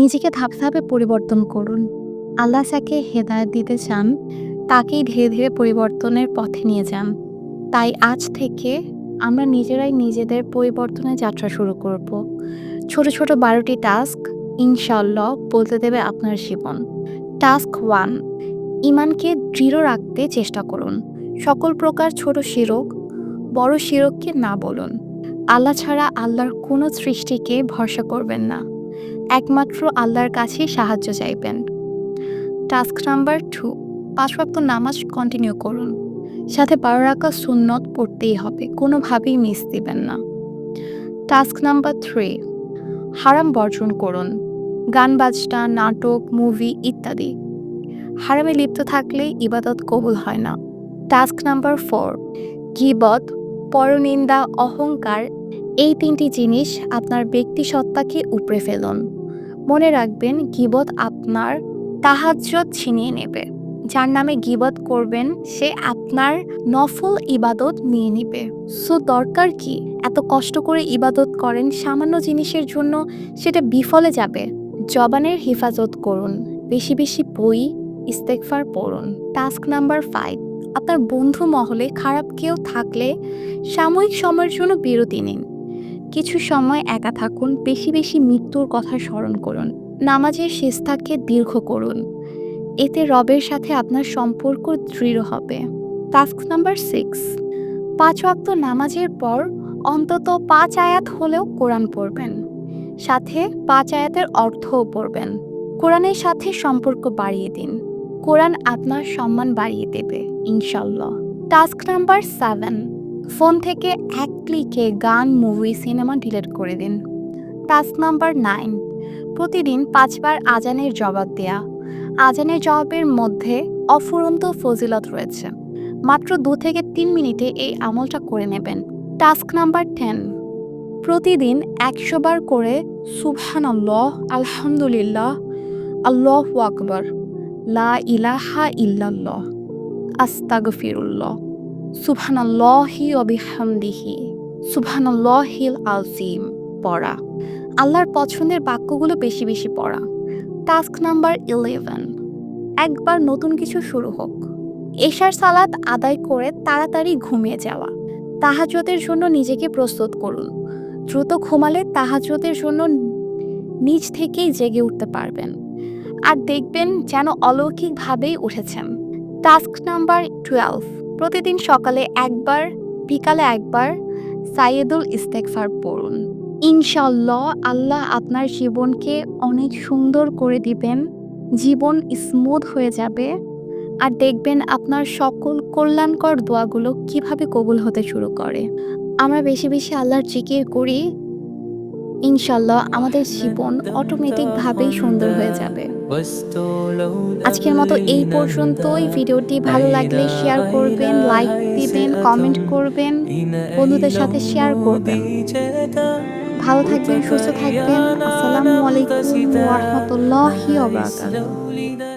নিজেকে ধাপে ধাপে পরিবর্তন করুন। আল্লাহ যাকে হেদায়ত দিতে চান, তাকেই ধীরে ধীরে পরিবর্তনের পথে নিয়ে যান। তাই আজ থেকে আমরা নিজেরাই নিজেদের পরিবর্তনের যাত্রা শুরু করব। ছোট ছোট বারোটি টাস্ক ইনশাল্লাহ বলতে দেবে আপনার জীবন। টাস্ক ওয়ান, ইমানকে দৃঢ় রাখতে চেষ্টা করুন। সকল প্রকার ছোট শিরক, বড় শিরককে না বলুন। আল্লাহ ছাড়া আল্লাহর কোনো সৃষ্টিকে ভরসা করবেন না। একমাত্র আল্লাহর কাছেই সাহায্য চাইবেন। টাস্ক নাম্বার টু, পাঁচ ওয়াক্ত নামাজ কন্টিনিউ করুন। সাথে বারো রাখা সুন্নত পড়তেই হবে, কোনোভাবেই মিস দিবেন না। টাস্ক নাম্বার থ্রি হারাম বর্জন করুন। গান, বাজনা, নাটক মুভি ইত্যাদি। হারামে লিপ্ত থাকলে ইবাদত কবুল হয় না। টাস্ক নাম্বার ফোর গিবত, পরনিন্দা, অহংকার, এই তিনটি জিনিস আপনার ব্যক্তি সত্তাকে উপড়ে ফেলুন। মনে রাখবেন, গিবত আপনার তাহাজ্জত ছিনিয়ে নেবে। যার নামে গিবত করবেন, সে আপনার নফল ইবাদত নিয়ে নেবে। সো দরকার কি? এত কষ্ট করে ইবাদত করেন, সামান্য জিনিসের জন্য সেটা বিফলে যাবে। জবানের হেফাজত করুন, বেশি বেশি বই ইস্তেকফার পড়ুন। টাস্ক নাম্বার ফাইভ, আপনার বন্ধু মহলে খারাপ কেউ থাকলে সাময়িক সময়ের জন্য বিরতি নিন। কিছু সময় একা থাকুন, বেশি বেশি মৃত্যুর কথা স্মরণ করুন, নামাজের শেষটাকে দীর্ঘ করুন। এতে রবের সাথে আপনার সম্পর্ক দৃঢ় হবে। Task number six. পাঁচ ওয়াক্ত নামাজের পর অন্তত পাঁচ আয়াত হলেও কোরআন পড়বেন। সাথে পাঁচ আয়াতের অর্থও পড়বেন। কোরআনের সাথে সম্পর্ক বাড়িয়ে দিন। কোরআন আপনার সম্মান বাড়িয়ে দেবে, ইনশাল্লাহ। Task number seven. ফোন থেকে এক ক্লিকে গান, মুভি, সিনেমা ডিলিট করে দিন। Task number nine. প্রতিদিন পাঁচবার আজানের জবাব দেয়া। আজানের জবাবের মধ্যে অফুরন্ত ফজিলত রয়েছে। মাত্র দু থেকে তিন মিনিটে এই আমলটা করে নেবেন। Task number ten. প্রতিদিন একশো বার করে সুবহান আল্লাহ আলহামদুলিল্লাহ, আল্লাহ আকবর, লা ইলাহা ইল্লাল্লাহ, আস্তাগফিরুল্লাহ। অবিহামদিহি আজিম পড়া। আল্লাহর পছন্দের বাক্যগুলো বেশি বেশি পড়া। টাস্ক নাম্বার ইলেভেন, একবার নতুন কিছু শুরু হোক। এশার সালাত আদায় করে তাড়াতাড়ি ঘুমিয়ে যাওয়া। তাহাজতের জন্য নিজেকে প্রস্তুত করুন। দ্রুত ঘুমালে তাহাজতের জন্য নিজ থেকেই জেগে উঠতে পারবেন। আর দেখবেন যেন অলৌকিকভাবেই উঠেছেন। টাস্ক নাম্বার টুয়েলভ প্রতিদিন সকালে একবার, বিকালে একবার সাইয়েদুল ইস্তেকফার পড়ুন। ইনশাল্লাহ আল্লাহ আপনার জীবনকে অনেক সুন্দর করে দিবেন। জীবন স্মুথ হয়ে যাবে। আর দেখবেন আপনার সকল কল্যাণকর দোয়াগুলো কীভাবে কবুল হতে শুরু করে। আমরা বেশি বেশি আল্লাহর জিকির করি। ইনশাল্লাহ আমাদের জীবন অটোমেটিকভাবেই সুন্দর হয়ে যাবে। আজকের মতো এই পর্যন্তই। ভিডিওটি ভালো লাগলে শেয়ার করবেন লাইক দিবেন কমেন্ট করবেন, বন্ধুদের সাথে শেয়ার করবেন। ভালো থাকবেন, সুস্থ থাকবেন। আসসালামু আলাইকুম ওয়া রাহমাতুল্লাহি ওয়া বারাকাতুহু।